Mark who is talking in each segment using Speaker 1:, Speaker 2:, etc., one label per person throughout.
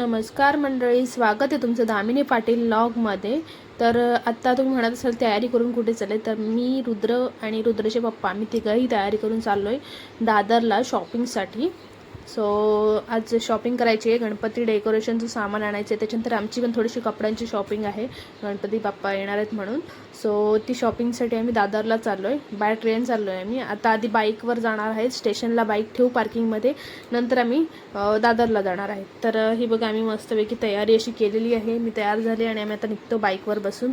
Speaker 1: नमस्कार मंडळी स्वागत आहे तुमचं दामिनी पाटील लॉगमध्ये. तर आत्ता तुम्ही म्हणत असाल तयारी करून कुठे चालले? तर मी रुद्र आणि रुद्रचे पप्पा आम्ही तिघंही तयारी करून चाललो आहे दादरला शॉपिंगसाठी सो आज शॉपिंग करायची आहे. गणपती डेकोरेशनचं सामान आणायचं आहे त्याच्यानंतर आमची पण थोडीशी कपड्यांची शॉपिंग आहे. गणपती बाप्पा येणार आहेत म्हणून. सो ती शॉपिंगसाठी आम्ही दादरला चाललो आहे बाय ट्रेन चाललो आहे आम्ही. आता आधी बाईकवर जाणार आहे स्टेशनला बाईक ठेवू पार्किंगमध्ये नंतर आम्ही दादरला जाणार आहे तर ही बघा आम्ही मस्तपैकी तयारी अशी केलेली आहे. मी तयार झाली आणि आम्ही आता निघतो बाईकवर बसून.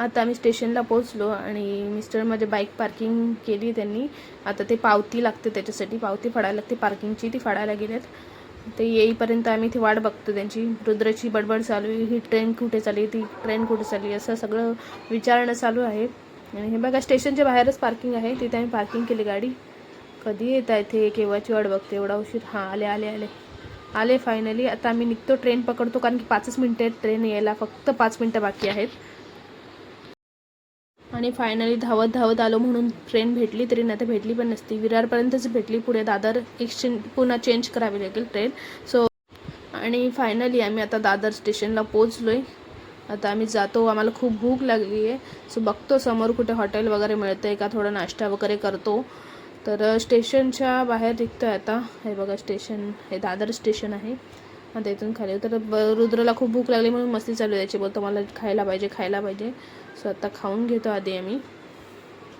Speaker 1: आता आम्ही स्टेशनला पोहोचलो आणि मिस्टर माझे बाईक पार्किंग केली त्यांनी. आता ते पावती लागते त्याच्यासाठी पावती फाडायला लागते पार्किंगची ती फाडायला गेल्यात ते येईपर्यंत आम्ही ती वाट बघतो त्यांची. रुद्राची बडबड चालू आहे ही ट्रेन कुठे चालली ती ट्रेन कुठे चालली असं सगळं विचारणं चालू आहे. आणि हे बघा स्टेशनच्या बाहेरच पार्किंग आहे तिथे आम्ही पार्किंग केली गाडी. कधी येत आहे ते केव्हाची वाट बघते एवढा उशीर. हां आले आले आले. आले फायनली आता आम्ही निघतो ट्रेन पकडतो कारण की पाचच मिनटं आहेत ट्रेन यायला फक्त पाच मिनटं बाकी आहेत. आणि फायनली धावत धावत आलो म्हणून ट्रेन भेटली तरी नाही तर भेटली पण नसती. विरारपर्यंतच भेटली पुढे. दादर एक्सचेंज पुन्हा चेंज करावी लागेल ट्रेन सो आणि फायनली आम्ही आता दादर स्टेशनला पोचलो आहे आता आम्ही जातो. आम्हाला खूप भूक लागली आहे. सो बघतो समोर कुठे हॉटेल वगैरे मिळतं आहे का? थोडा नाश्ता वगैरे करतो. तर स्टेशनच्या बाहेर निघतो आहे आता. हे बघा स्टेशन हे दादर स्टेशन आहे. आता इथून खाली. तर रुद्रला खूप भूक लागली म्हणून मस्ती चालू आहे त्याची बोलतो मला खायला पाहिजे खायला पाहिजे. सो आता खाऊन घेतो आधी आम्ही.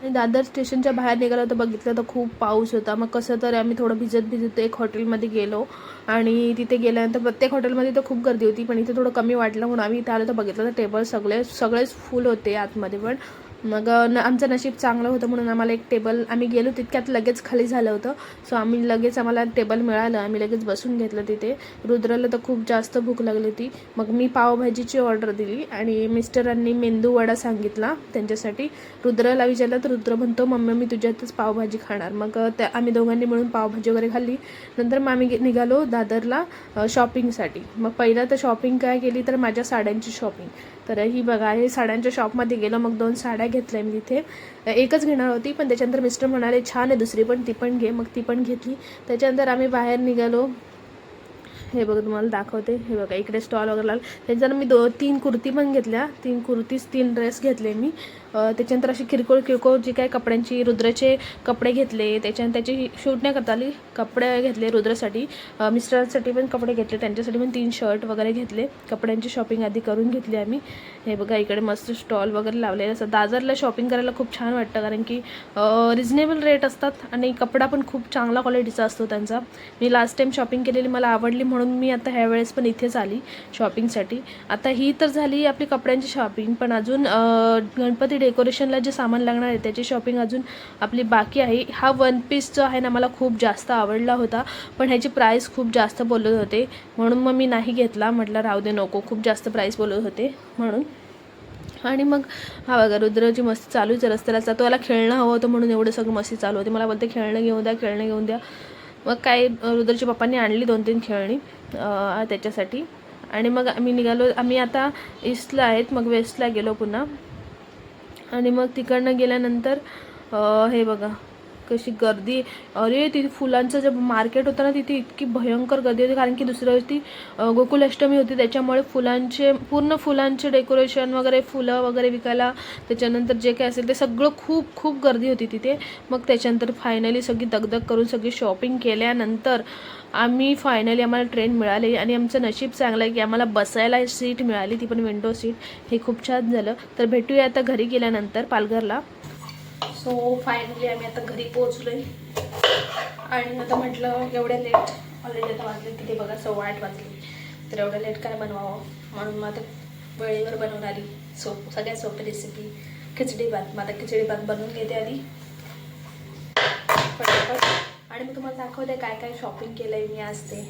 Speaker 1: आणि दादर स्टेशनच्या बाहेर निघालो तर बघितलं तर खूप पाऊस होता. मग कसं तर आम्ही थोडं भिजत भिजत एक हॉटेलमध्ये गेलो. आणि तिथे गेल्यानंतर प्रत्येक हॉटेलमध्ये तर खूप गर्दी होती पण इथे थोडं कमी वाटलं म्हणून आम्ही इथे आलो तर बघितलं तर टेबल सगळे सगळेच फुल होते आतमध्ये पण. मग न आमचं नशीब चांगलं होतं म्हणून आम्हाला एक टेबल आम्ही गेलो तितक्यात लगेच खाली झालं होतं. सो आम्ही लगेच आम्हाला टेबल मिळालं आम्ही लगेच बसून घेतलं तिथे. रुद्राला तर खूप जास्त भूक लागली होती. मग मी पावभाजीची ऑर्डर दिली आणि मिस्टरांनी मेंदू वडा सांगितला त्यांच्यासाठी. रुद्राला विचारलं तर रुद्र म्हणतो मम्मी मी तुझ्यातच पावभाजी खाणार. मग त्या आम्ही दोघांनी मिळून पावभाजी वगैरे खाल्ली. नंतर मग आम्ही निघालो दादरला शॉपिंगसाठी मग पहिलं तर शॉपिंग काय केली तर माझ्या साड्यांची शॉपिंग तर ही बघा हे साड्यांच्या शॉपमध्ये गेलो मग दोन साड्या घेतल्या मी तिथे. एकच घेणार होती पण त्याच्यानंतर मिस्टर म्हणाले छान आहे दुसरी पण ती पण घे. मग ती पण घेतली. त्याच्यानंतर आम्ही बाहेर निघालो. हे बघा तुम्हाला दाखवते. हे बघा इकडे स्टॉल वगैरे लागला त्याच्यानंतर मी दो तीन कुर्ती पण घेतल्या. तीन कुर्तीज तीन ड्रेस घेतले मी. त्याच्यानंतर अशी किरकोळ किरकोळ जी काय कपड्यांची रुद्राचे कपडे घेतले. त्याच्यानंतर त्याची शूट नाही करता आली. कपडे घेतले रुद्रासाठी. मिस्टरांसाठी पण कपडे घेतले. त्यांच्यासाठी पण तीन शर्ट वगैरे घेतले. कपड्यांची शॉपिंग आधी करून घेतली आम्ही. हे बघा इकडे मस्त स्टॉल वगैरे लावलेले. असतात दादरला शॉपिंग करायला खूप छान वाटतं. कारण की रिजनेबल रेट असतात. आणि कपडा पण खूप चांगला क्वालिटीचा असतो त्यांचा. मी लास्ट टाईम शॉपिंग केलेली मला आवडली म्हणून म्हणून मी आता ह्यावेळेस पण इथेच आली शॉपिंगसाठी आता ही तर झाली आपली कपड्यांची शॉपिंग पण अजून गणपती डेकोरेशनला जे सामान लागणार आहे त्याची शॉपिंग अजून आपली बाकी आहे. हा वन पीस जो आहे ना मला खूप जास्त आवडला होता पण ह्याची प्राईस खूप जास्त बोलत होते. म्हणून मग मी नाही घेतला. म्हटलं राहू दे नको. खूप जास्त प्राईस बोलत होते म्हणून. आणि मग हा बघा रुद्रची मस्ती चालूच रस्त्याला. जातो त्याला खेळणं हवं होतं म्हणून एवढं सगळं मस्ती चालू होती. मला बोलते खेळणं घेऊन द्या खेळणं घेऊन द्या. मग काय रुद्रच्या पप्पांनी आणली दोन तीन खेळणी त्याच्यासाठी. आणि मग आम्ही निघालो आम्ही आता ईस्टला आहेत मग वेस्टला गेलो पुन्हा. आणि मग तिकडनं गेल्यानंतर हे बघा कशी गर्दी. अरे तिथे फुलांचं जे मार्केट होतं ना तिथे इतकी भयंकर गर्दी होती. कारण की दुसऱ्या दिवशी गोकुलाष्टमी होती. त्याच्यामुळे फुलांचे पूर्ण फुलांचे डेकोरेशन वगैरे फुलं वगैरे विकायला त्याच्यानंतर जे काय असेल ते सगळं खूप खूप गर्दी होती तिथे. मग त्याच्यानंतर फायनली सगळी दगदग करून सगळी शॉपिंग केल्यानंतर आम्ही फायनली आम्हाला ट्रेन मिळाली. आणि आमचं नशीब चांगलं आहे की आम्हाला बसायला सीट मिळाली. ती पण विंडो सीट हे खूप छान झालं. तर भेटूया आता घरी गेल्यानंतर पालघरला. सो फायनली आम्ही आता घरी पोहोचलो आहे आणि आता म्हटलं एवढ्या लेट ऑलरेडी आता वाजले किती बघा सव्वा आठ वाजले. तर एवढ्या लेट काय बनवावं? म्हणून मग आता वेळेवर बनवणारी सोप सगळ्यात सोपी रेसिपी खिचडी भात. मग आता खिचडी भात बनवून घेते आधी. पटापट. आणि मी तुम्हाला दाखवते काय काय शॉपिंग केलं आहे मी आज ते.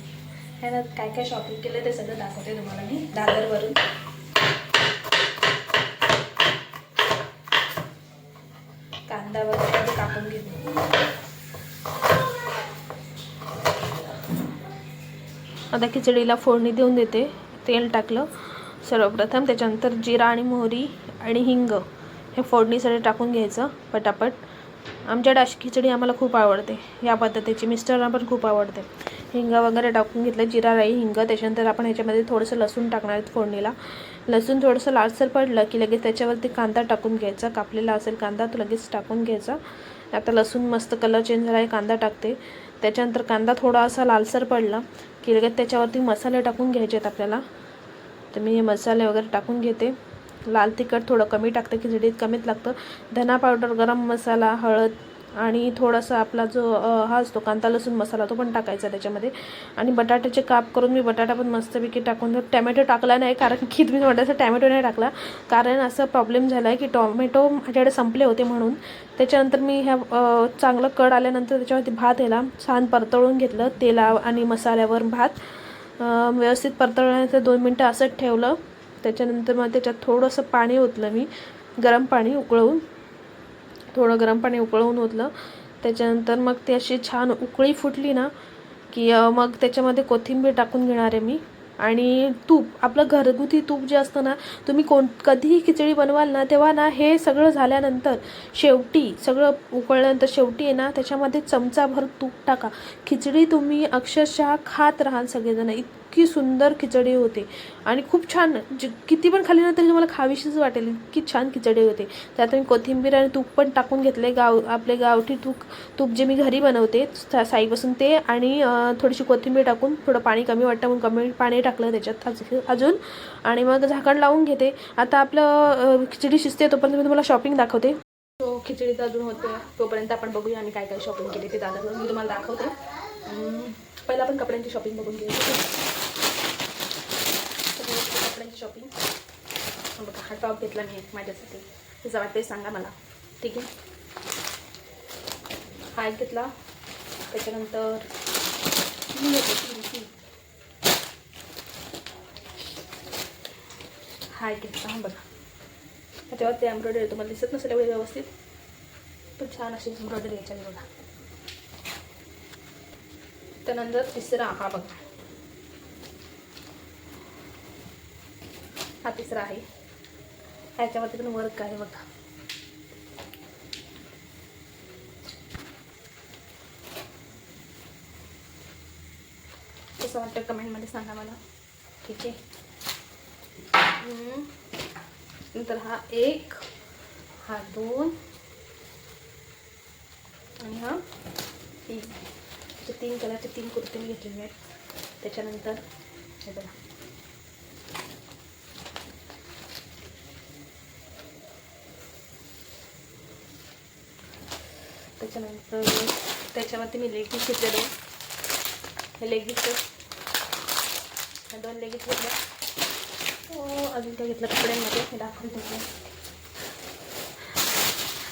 Speaker 1: है ना? काय काय शॉपिंग केलं ते सगळं दाखवते तुम्हाला मी. दादरवरून कांदा वगैरे आधी कापून घेते आता खिचडीला फोडणी देऊन देते. तेल टाकलं. सर्वप्रथम त्याच्यानंतर जिरा आणि मोहरी आणि हिंग हे फोडणीसाठी टाकून घ्यायचं पटापट. आमच्याकडे अशी खिचडी आम्हाला खूप आवडते. या पद्धतीची मिस्टरांना पण खूप आवडते. हिंग वगैरे टाकून घेतलं. जिरा राई हिंग. त्याच्यानंतर आपण ह्याच्यामध्ये थोडंसं लसूण टाकणार आहेत फोडणीला. लसूण थोडंसं लालसर पडलं की लगेच त्याच्यावरती कांदा टाकून घ्यायचा. कापलेला असेल कांदा तो लगेच टाकून घ्यायचा. आता लसूण मस्त कलर चेंज झाला आहे कांदा टाकते. त्याच्यानंतर कांदा थोडा असा लालसर पडला की लगेच त्याच्यावरती मसाले टाकून घ्यायचे आहेत आपल्याला. तर मी हे मसाले वगैरे टाकून घेते. लाल तिखट थोडं कमी टाकतं खिचडीत कमीच लागतं. धना पावडर गरम मसाला हळद आणि थोडासा आपला जो हा असतो कांदा लसूण मसाला तो पण टाकायचा त्याच्यामध्ये. आणि बटाट्याचे काप करून मी बटाटा पण मस्तपैकी टाकून टॅमॅटो टाकला नाही कारण की तुम्ही म्हटलं टॅमॅटो नाही टाकला. कारण असं प्रॉब्लेम झाला आहे की टॉमॅटो माझ्याकडे संपले होते म्हणून. त्याच्यानंतर मी ह्या चांगलं कड आल्यानंतर त्याच्यावरती भात याला छान परतळून घेतलं. तेला आणि मसाल्यावर भात व्यवस्थित परतळण्याचं दोन मिनटं असंच ठेवलं. त्याच्यानंतर मग त्याच्यात थोडंसं पाणी ओतलं मी. गरम पाणी उकळवून. थोडं गरम पाणी उकळवून ओतलं. त्याच्यानंतर मग ती अशी छान उकळी फुटली ना की मग त्याच्यामध्ये कोथिंबीर टाकून घेणार आहे मी. आणि तूप आपलं घरगुती तूप जे असतं ना तुम्ही कोण कधीही खिचडी बनवाल ना तेव्हा ना हे सगळं झाल्यानंतर शेवटी सगळं उकळल्यानंतर शेवटी आहे ना त्याच्यामध्ये चमचाभर तूप टाका. खिचडी तुम्ही अक्षरशः खात राहाल सगळेजण. इतकी सुंदर खिचडी होते. आणि खूप छान जे किती पण खाली ना तरी तुम्हाला खावीशीच वाटेल. इतकी छान खिचडी होते. त्यात मी कोथिंबीर आणि तूप पण टाकून घेतले. गाव आपले गावठी तूप तूप जे मी घरी बनवते सा- साईपासून ते आणि थोडीशी कोथिंबीर टाकून थोडं पाणी कमी वाटतं म्हणून कमी पाणी टाकून टाकलं त्याच्यात अजून. आणि मग झाकण लावून घेते. आता आपलं खिचडी शिजते तोपर्यंत मी तुम्हाला शॉपिंग दाखवते. तो खिचडीचं अजून होतं तोपर्यंत आपण बघूया आम्ही काय काय शॉपिंग केली ते दादा मी तुम्हाला दाखवते. पहिला आपण कपड्यांची शॉपिंग बघून घेऊ कपड्यांची शॉपिंग बघा हा टॉप घेतला मी माझ्यासाठी. तुझा वाटते सांगा मला. ठीक आहे? हा एक घेतला. त्याच्यानंतर हाय तीन हा एक बघा त्याच्यावर ते एम्ब्रॉयडरी तुम्हाला दिसत नसेल एवढी व्यवस्थित. पण छान अशी एम्ब्रॉयडरी याच्याने बघा. त्यानंतर तिसरा हा बघा. हा तिसरा आहे. ह्याच्यावरती पण वर्क आहे बघा. कसं वाटतं कमेंटमध्ये सांगा मला. ठीक आहे? नंतर हा एक हा दोन आणि हा तीन. असे तीन कलरचे तीन कुर्ती मी घेतलेले आहेत. त्याच्यानंतर हे बघा. त्याच्यानंतर त्याच्यावरती मी लेगीस घेतलेले. हे लेगीस हे दोन लेगीस घेतल्या. हो, अजून काय घेतलं कपड्यांमध्ये. हे दाखवून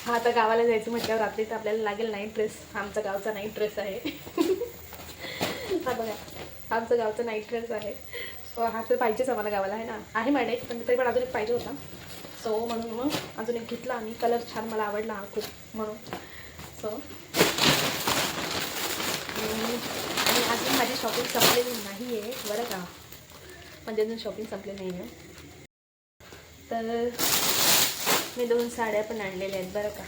Speaker 1: हा आता गावाला जायचं म्हटल्यावर रात्री तर आपल्याला लागेल नाईट ड्रेस. आमचा गावचा नाईट ड्रेस आहे. हा बघा. आमचा गावचा नाईट ड्रेस आहे. हो, हा तर पाहिजेच आम्हाला गावाला आहे ना? आहे माझ्या पण तरी पण अजून एक पाहिजे होता. सो म्हणून मग अजून एक घेतला आणि कलर छान मला आवडला हा खूप म्हणून. सो आणि अजून माझी शॉपिंग संपलेली नाही आहे बरं का? म्हणजे अजून शॉपिंग संपले नाही आहे तर मी दोन साड्या पण आणलेल्या आहेत बरं का.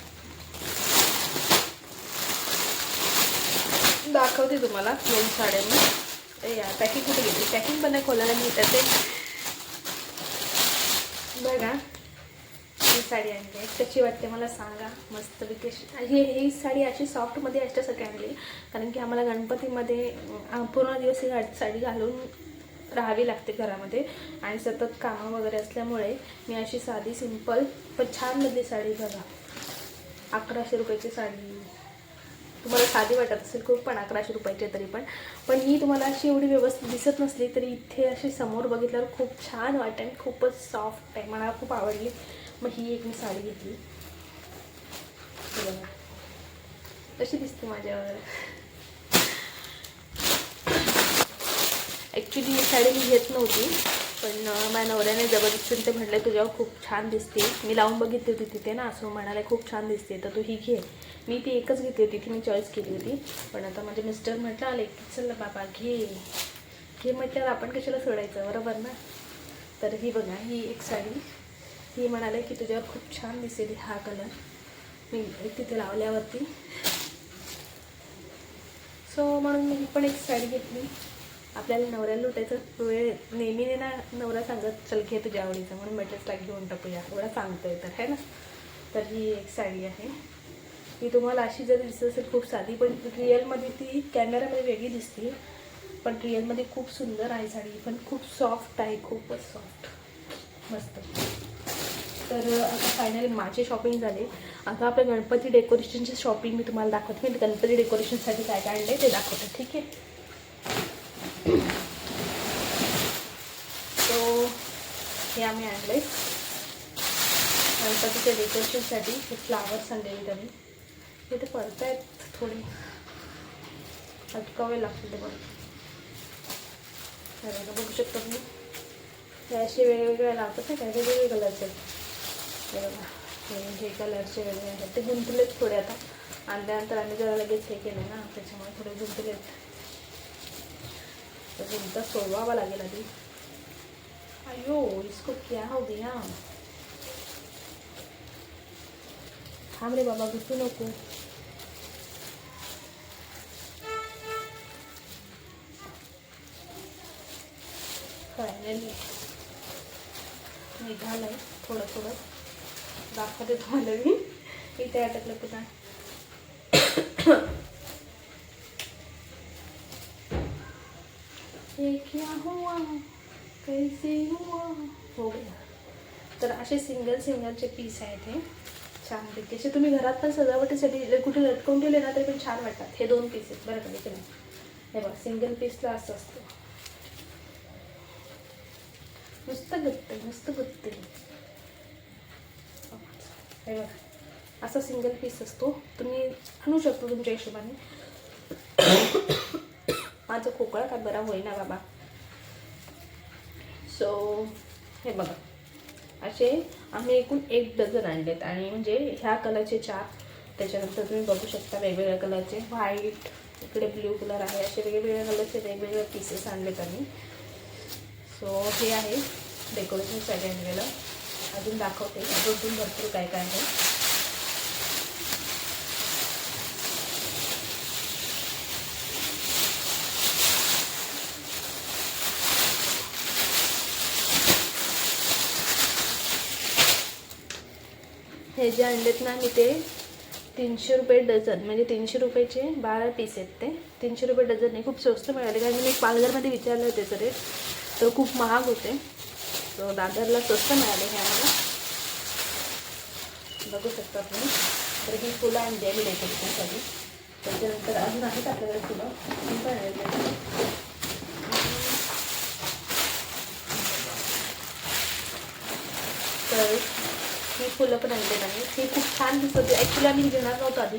Speaker 1: दाखवते तुम्हाला दोन साड्या मी. या पॅकिंग कुठे घेतली? पॅकिंग पण नाही खोलायला मी त्याचे बघा ही साडी आणली आहे. कशी वाटते मला सांगा. मस्त विकेश ही ही साडी अशी सॉफ्टमध्ये याच्यासाठी आणली. कारण की आम्हाला गणपतीमध्ये पूर्ण दिवस ही साडी घालून राहावी लागते घरामध्ये. आणि सतत कामं वगैरे असल्यामुळे मी अशी साधी सिंपल पण छान मधली साडी बघा. अकराशे रुपयाची साडी. तुम्हाला साधी वाटत असेल खूप पण अकराशे रुपयाची तरी पण. पण ही तुम्हाला अशी एवढी व्यवस्थित दिसत नसली तरी इथे अशी समोर बघितल्यावर खूप छान वाटते आणि खूपच सॉफ्ट आहे. मला खूप आवडली. मग ही एक मी साडी घेतली. हे बघा. कशी दिसते माझ्यावर? ॲक्च्युली ही साडी मी घेत नव्हती पण माझ्या नवऱ्याने जबरदस्तीने ते म्हटलं तुझ्यावर खूप छान दिसते. मी लावून बघितली होती तिथे ना असं म्हणाले खूप छान दिसते तर तू ही घे. मी ती एकच घेतली होती ती मी चॉईस केली होती. पण आता माझे मिस्टर म्हटलं आले की चल बाबा घे. घे म्हटल्यावर आपण कशाला सोडायचं बरोबर ना? तर ही बघा ही एक साडी. ही म्हणाले की तुझ्यावर खूप छान दिसेल हा कलर मी तिथे लावल्यावरती. सो म्हणून मी पण एक साडी घेतली. आपल्याला नवऱ्याला लुटायचं वेळ नेहमी ना नवरा सांगत चल घे तुझ्या आवडीचं. म्हणून म्हटलं घेऊन टाकूया एवढा सांगतोय तर है ना? तर ही एक साडी आहे. ती तुम्हाला अशी जर दिसत असेल खूप साधी पण रिअलमध्ये ती कॅमेरामध्ये वेगळी दिसते. पण रिअलमध्ये खूप सुंदर आहे साडी पण खूप सॉफ्ट आहे खूपच सॉफ्ट मस्त. तर आता फायनली माझे शॉपिंग झाले. आता आपल्या गणपती डेकोरेशनचे शॉपिंग मी तुम्हाला दाखवते. मी गणपती डेकोरेशनसाठी काय काय आहे ते दाखवते ठीक आहे? तो हे आम्ही आणले. गणपतीच्या डेकोरेशनसाठी हे फ्लावर्स आणलेले त्यांनी. हे ते पडत आहेत थोडे. अटकावे लागतील ते बघ बघू शकता तुम्ही. हे असे वेगवेगळ्या लावतात ना काय वेगवेगळे कलरचे हे हे कलरचे वेगळे आहेत. ते गुंतलेत थोडे आता. आणल्यानंतर आम्ही जरा लगेच हे केलं ना त्याच्यामुळे थोडे गुंतलेत. तर गुंता सोडवावा लागेल आधी. अयो इसको क्या हो गया? थांब रे बाबा घुसू नको. फायनली निघालंय थोडं थोडं दाखवते तुम्हाला मी. इथे अटकलं पुन्हा. ये क्या हुआ? कैसे हुआ? हो गया. तर असे सिंगल सिंगलचे पीस आहेत हे. छानपैकी असे तुम्ही घरात पण सजावटीसाठी कुठे लटकून ठेवले ना तरी पण छान वाटतात. हे दोन पीस आहेत बरं का की नाही. हे बघ सिंगल पीसला असं असतं. नुसतं गुत्ते नुसतं गुत्ते हे बघा. असा सिंगल पीस असतो. तुम्ही आणू शकतो तुमच्या हिशोबाने. माझं खोकळा का बरा होईना बाबा. सो हे बघा. असे आम्ही एकूण एक डझन आणलेत आणि म्हणजे ह्या कलरचे चार त्याच्यानंतर तुम्ही बघू शकता वेगवेगळ्या कलरचे. व्हाईट इकडे ब्ल्यू कलर आहे. असे वेगवेगळ्या कलरचे वेगवेगळे पीसेस आणलेत आम्ही. सो हे आहे डेकोरेशनसाठी आणलेलं. अजून दाखवते. अजून भरपूर काय काय आहे. हे जे आणलेत ना मी ते तीनशे रुपये डझन म्हणजे तीनशे रुपयाचे बारा पीस आहेत ते. तीनशे रुपये डझन आहे. खूप स्वस्त मिळाले. कारण मी पालघरमध्ये विचारलं होते तर रेट तर खूप महाग होते. तर दादरला स्वस्त मिळाले हे आम्हाला. बघू शकता तुम्ही तर ही फुलं आणली आहे मी डेकोरेशनसाठी त्याच्यानंतर अजून आहेत आपल्याकडे फुलं? पण तर फुलं पण आणलेली नाही ती खूप छान दिसत होती. ॲक्च्युली आम्ही घेणार नव्हतो आधी.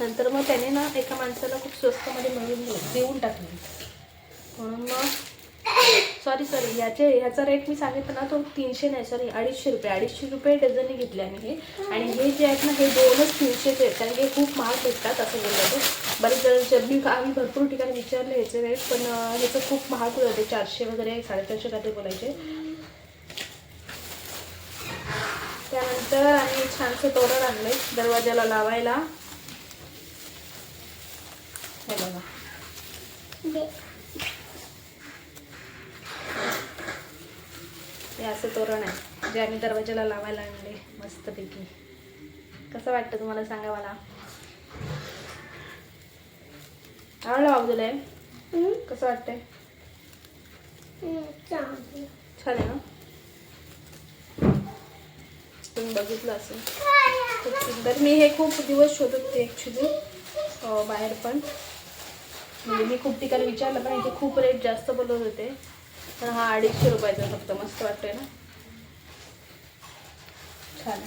Speaker 1: नंतर मग त्याने ना एका माणसाला खूप स्वस्तमध्ये मिळून देऊन टाकली. म्हणून मग सॉरी सॉरी याचे ह्याचा रेट मी सांगितलं ना तो तीनशे नाही सॉरी अडीचशे रुपये. अडीचशे रुपये डझनने घेतले आम्ही हे. आणि हे जे आहेत ना हे दोनच तीनशेचे आहेत. कारण की हे खूप महाग भेटतात असं बोललं ते. बरेच जर मी आम्ही भरपूर ठिकाणी विचारले ह्याचे रेट पण ह्याचं खूप महाग होते. चारशे वगैरे साडेचारशे काहीतरी बोलायचे. त्यानंतर आम्ही छानसं तोरण आणलंय दरवाजाला लावायला. हे बघा. हे असं तोरण आहे जे आम्ही दरवाजाला लावायला आणले मस्तपैकी. कसं वाटतं तुम्हाला सांगा मला? आवडलं बाबूला कसं वाटतंय? छान आहे ना? तुम्ही बघितलं असेल. खूप सुंदर. मी हे खूप दिवस शोधत होते ॲक्च्युली बाहेर पण. म्हणजे मी खूप ठिकाणी विचारलं पण इथे खूप रेट जास्त बोलत होते. पण हा अडीचशे रुपयाचा फक्त मस्त वाटतोय ना? छान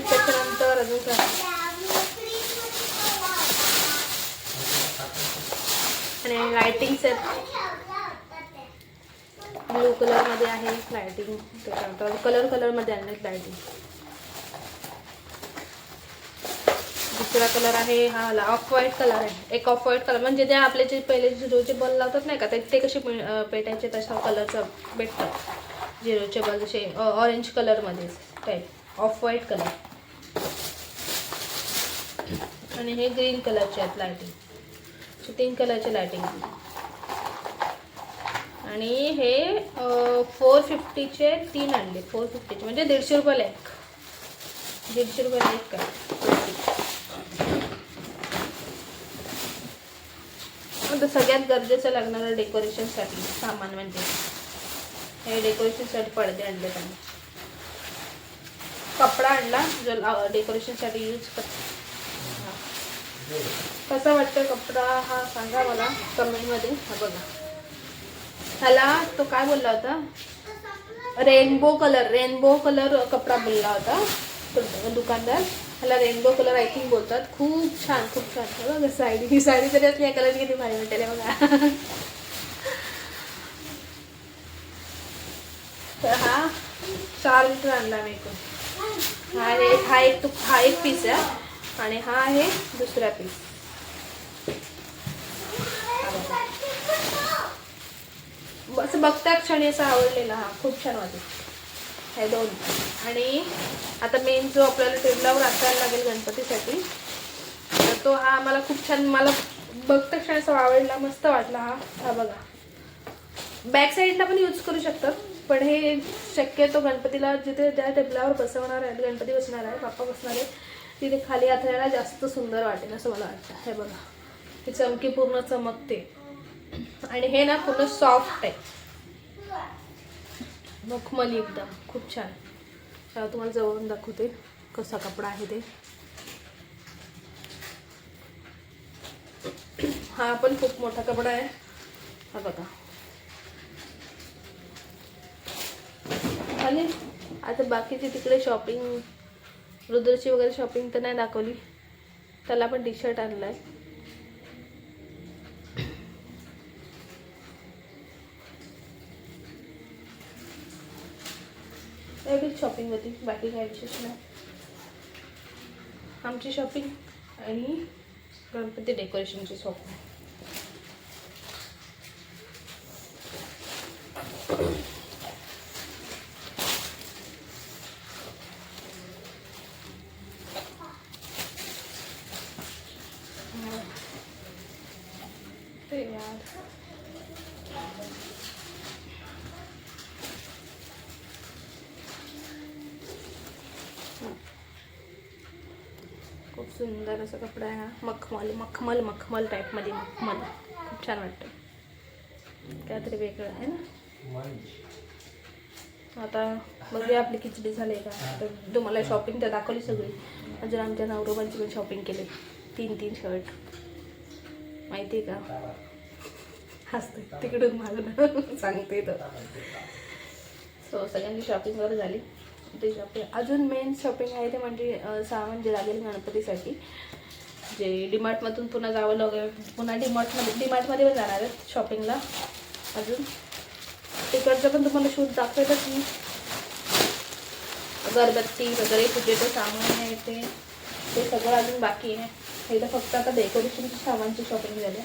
Speaker 1: त्याच्यानंतर अजून काय? आणि लायटिंग आहेत ब्लू कलरमध्ये आहे लायटिंग त्याच्यानंतर कलर कलरमध्ये आणलेत लायटिंग दुसरा कलर आहे हा ऑफ व्हाईट कलर आहे. एक ऑफ व्हाईट कलर म्हणजे ते आपले जे पहिले जे बल लावतात नाही का ते ते कसे पे- पेटायचे तशा कलरचं भेटतं झिरोच्या बाजूचे ऑरेंज कलरमध्ये टाईप ऑफ व्हाईट कलर आणि हे ग्रीन कलरचे आहेत लायटिंग तीन कलरचे लायटिंग आणि हे फोर फिफ्टीचे तीन आणले. फोर फिफ्टीचे म्हणजे दीडशे रुपयाला एक दीडशे रुपयाला एक काय आता सगळ्यात गरजेचं लागणारं डेकोरेशनसाठी सामान म्हणजे हे डेकोरेशनसाठी पडदे आणले त्यांनी. कपडा आणला जो डेकोरेशनसाठी यूज कर कसा वाटतं कपडा? हा सांगा मला कमेंटमध्ये हा बघा. ह्याला तो काय बोलला होता? रेनबो कलर रेनबो कलर कपडा बोलला होता. दुकानदार. ह्याला रेनबो कलर आय थिंक बोलतात. खूप छान खूप छान. बघा साडी. ही साडी तरी असली या कलर किती भारी वाटेल बघा. तर हा चार लिटर आणला मी हा एक हा एक तू हा एक पीस आहे. आणि हा आहे दुसरा पीस असं बघता क्षणी असं आवडलेला हा. खूप छान वाटत हे दोन. आणि आता मेन जो आपल्याला टेबलावर असायला लागेल गणपतीसाठी तर तो हा आम्हाला खूप छान मला बघता क्षणी असा आवडला मस्त वाटला हा. हा बघा. बॅक साईडला पण यूज करू शकतात पण हे शक्यतो गणपतीला जिथे ज्या टेबलावर बसवणार आहे गणपती बसणार आहे बाप्पा बसणार आहे तिथे खाली हाताळायला जास्त सुंदर वाटेल असं मला वाटतं. हे बघा. ही चमकी पूर्ण चमकते. आणि हे ना पूर्ण सॉफ्ट आहे. मखमली एकदम. खूप छान. तुम्हाला जवळून दाखवते कसा कपडा आहे ते. हा पण खूप मोठा कपडा आहे. हा बघा. आणि आता बाकीची तिकडे शॉपिंग रुद्रची वगैरे शॉपिंग तर नाही दाखवली. त्याला पण टी शर्ट आणला आहे शॉपिंग होती बाकी काय विशेष नाही. आमची शॉपिंग आणि गणपती डेकोरेशनची शॉपिंग ते यार सुंदर असा कपडा आहे हा मखमल मखमल मखमल टाईपमध्ये मखमल. खूप छान वाटतं. काहीतरी वेगळं आहे ना? आता बघूया आपली खिचडी झाली का? तर तुम्हाला शॉपिंग तर दाखवली सगळी. अजून आमच्या नवरोबांची पण शॉपिंग केली. तीन तीन शर्ट माहिती आहे का? हसते तिकडून माझं सांगते तर. सो सगळ्यांची शॉपिंग वगैरे झाली. ते शॉपिंग अजून मेन शॉपिंग आहे ते म्हणजे सामान जे लागेल गणपतीसाठी. जे डीमार्टमधून पुन्हा जावं लागेल. पुन्हा डीमार्टमध्ये डीमार्टमध्ये पण जाणार आहेत शॉपिंगला अजून. तिकडचं पण तुम्हाला शूट दाखवेलच मी. अगरबत्ती वगैरे पूजेचं सामान आहे ते. ते सगळं अजून बाकी आहे. हे तर फक्त आता डेकोरेशनच्या सामानची शॉपिंग झाली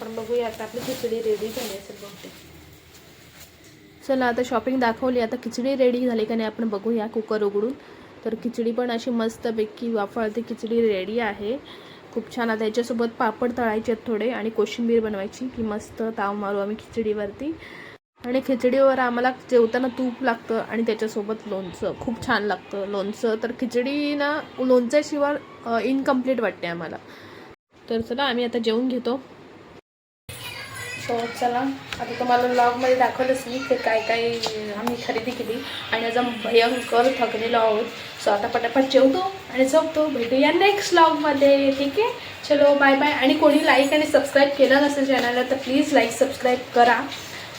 Speaker 1: आपण बघूया आता आपली खिचडी रेडी झाली असेल बहुतेक. चला आता शॉपिंग दाखवली. आता खिचडी रेडी झाली का नाही आपण बघूया कुकर उघडून. तर खिचडी पण अशी मस्तपैकी वाफळते. खिचडी रेडी आहे. खूप छान. आता याच्यासोबत पापड तळायचे आहेत थोडे आणि कोशिंबीर बनवायची. की मस्त ताव मारू आम्ही खिचडीवरती. आणि खिचडीवर आम्हाला जेवताना तूप लागतं आणि त्याच्यासोबत लोणचं. खूप छान लागतं लोणचं. तर खिचडी ना लोणच्याशिवाय इनकम्प्लीट वाटते आम्हाला. तर चला आम्ही आता जेवून घेतो. सो चला आता तुम्हाला ब्लॉगमध्ये दाखवलंच मी ते काय काय आम्ही खरेदी केली आणि आज भयंकर थकलेलो आहोत. सो आता पटापट जेवतो आणि झोपतो. भेटूया नेक्स्ट ब्लॉगमध्ये ठीक आहे? चलो बाय बाय आणि कोणी लाईक आणि सबस्क्राईब केलं नसेल चॅनलला तर प्लीज लाईक सबस्क्राईब करा.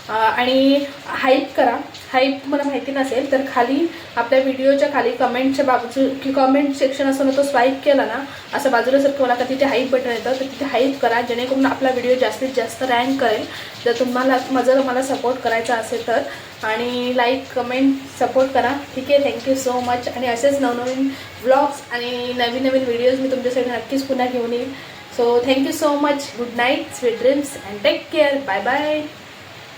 Speaker 1: आणि हाईप करा. हाईप मला माहिती नसेल तर खाली आपल्या व्हिडिओच्या खाली कमेंटच्या बाजू की कमेंट सेक्शन असं ना तो स्वाईप केला ना असं बाजूला जर मला का तिथे हाईप बटन येतं तर तिथे हाईप करा जेणेकरून आपला व्हिडिओ जास्तीत जास्त रँक करेल. जर तुम्हाला माझं मला सपोर्ट करायचा असेल तर. आणि लाईक कमेंट सपोर्ट करा. ठीक आहे थँक्यू सो मच आणि असेच नवनवीन व्लॉग्स आणि नवीन नवीन व्हिडिओज मी तुमच्यासाठी नक्कीच पुन्हा घेऊन येईल. So thank you so much good night sweet dreams and take care bye bye